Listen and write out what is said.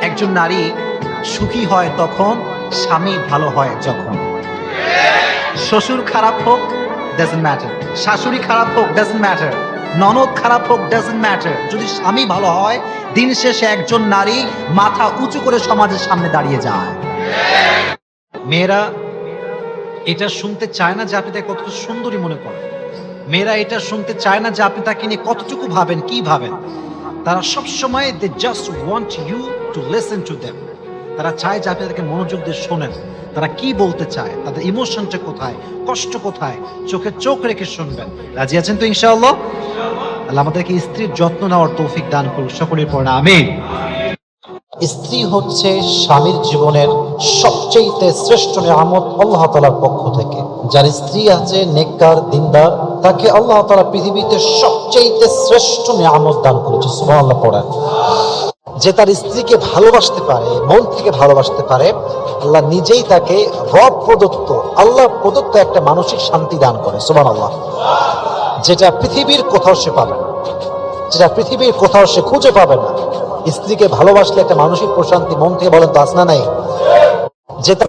একজন নারী সুখী হয় তখন, স্বামী ভালো হয় যখন। শ্বশুর খারাপ হোক ডাজেন্ট ম্যাটার শাশুড়ি খারাপ হোক ডাজেন্ট ম্যাটার ননদ খারাপ হোক ডাজেন্ট ম্যাটার যদি স্বামী ভালো হয়, দিন শেষে একজন নারী মাথা উঁচু করে সমাজের সামনে দাঁড়িয়ে যায়। মেয়েরা এটা শুনতে চায় না যে আপনি তাকে কতটুকু সুন্দরী মনে করেন। মেয়েরা এটা শুনতে চায় না যে আপনি তাকে নিয়ে কতটুকু ভাবেন, কি ভাবেন। তারা সব সময় they just want you to listen to them তারা চায় যে আপনি তাদেরকে মনোযোগ দিয়ে শোনেন। তারা কি বলতে চায়? তাদের ইমোশনটা কোথায়? কষ্ট কোথায়? চোখে চোখ রেখে শুনবেন। রাজি আছেন তো ইনশাআল্লাহ? আল্লাহ আমাদেরকে স্ত্রীর যত্ন নেওয়ার তৌফিক দান করুক। সকলের পর আমিন। স্ত্রী হচ্ছে স্বামীর জীবনের সবচেয়ে শ্রেষ্ঠ নিয়ামত আল্লাহ তালার পক্ষ থেকে। যার স্ত্রী আছে নেককার, দিনদার তাকে আল্লাহ তালা পৃথিবীতে সবচেয়ে শ্রেষ্ঠ নিয়ামত দান করেছে সুবাহ পড়েন। যে তার স্ত্রীকে ভালোবাসতে পারে মন থেকে ভালোবাসতে পারে, আল্লাহ নিজেই তাকে রব প্রদত্ত, আল্লাহ প্রদত্ত একটা মানসিক শান্তি দান করে সুবান আল্লাহ যেটা পৃথিবীর কোথাও সে পাবে না। যেটা পৃথিবীর কোথাও সে খুঁজে পাবে না। স্ত্রীকে ভালোবাসলে একটা মানসিক প্রশান্তি মন থেকে বলেন তো আসনা নাই? যেটা